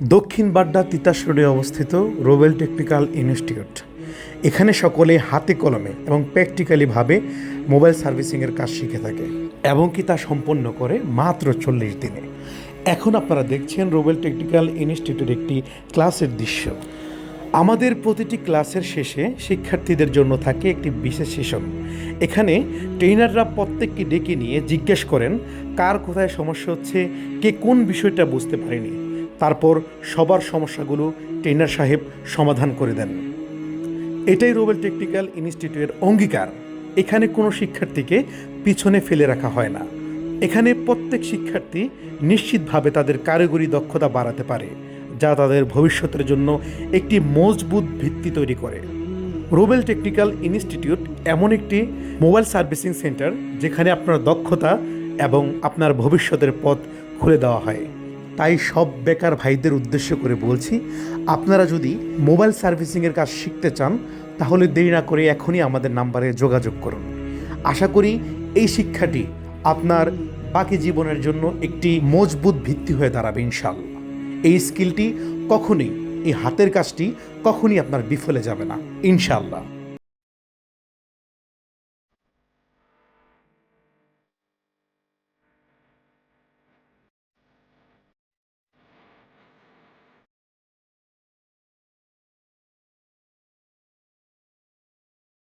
দক্ষিণ বাড্ডা তিতাস রোডে অবস্থিত রোবেল টেকনিক্যাল ইনস্টিটিউট। এখানে সকলে হাতে কলমে এবং প্র্যাকটিক্যালিভাবে মোবাইল সার্ভিসিংয়ের কাজ শিখে থাকে এবং কি তা সম্পন্ন করে মাত্র চল্লিশ দিনে। এখন আপনারা দেখছেন রোবেল টেকনিক্যাল ইনস্টিটিউটের একটি ক্লাসের দৃশ্য। আমাদের প্রতিটি ক্লাসের শেষে শিক্ষার্থীদের জন্য থাকে একটি বিশেষ সেশন। এখানে ট্রেনাররা প্রত্যেককে ডেকে নিয়ে জিজ্ঞেস করেন, কার কোথায় সমস্যা হচ্ছে, কে কোন বিষয়টা বুঝতে পারেনি। তারপর সবার সমস্যাগুলো ট্রেনার সাহেব সমাধান করে দেন। এটাই রোবেল টেকনিক্যাল ইনস্টিটিউটের অঙ্গীকার। এখানে কোনো শিক্ষার্থীকে পিছনে ফেলে রাখা হয় না। এখানে প্রত্যেক শিক্ষার্থী নিশ্চিতভাবে তাদের কারিগরি দক্ষতা বাড়াতে পারে, যা তাদের ভবিষ্যতের জন্য একটি মজবুত ভিত্তি তৈরি করে। রোবেল টেকনিক্যাল ইনস্টিটিউট এমন একটি মোবাইল সার্ভিসিং সেন্টার যেখানে আপনার দক্ষতা এবং আপনার ভবিষ্যতের পথ খুলে দেওয়া হয়। তাই সব বেকার ভাইদের উদ্দেশ্য করে বলছি, আপনারা যদি মোবাইল সার্ভিসিংয়ের কাজ শিখতে চান, তাহলে দেরি না করে এখনই আমাদের নাম্বারে যোগাযোগ করুন। আশা করি এই শিক্ষাটি আপনার বাকি জীবনের জন্য একটি মজবুত ভিত্তি হয়ে দাঁড়াবে ইনশাল্লাহ এই স্কিলটি কখনই, এই হাতের কাজটি কখনই আপনার বিফলে যাবে না ইনশাল্লাহ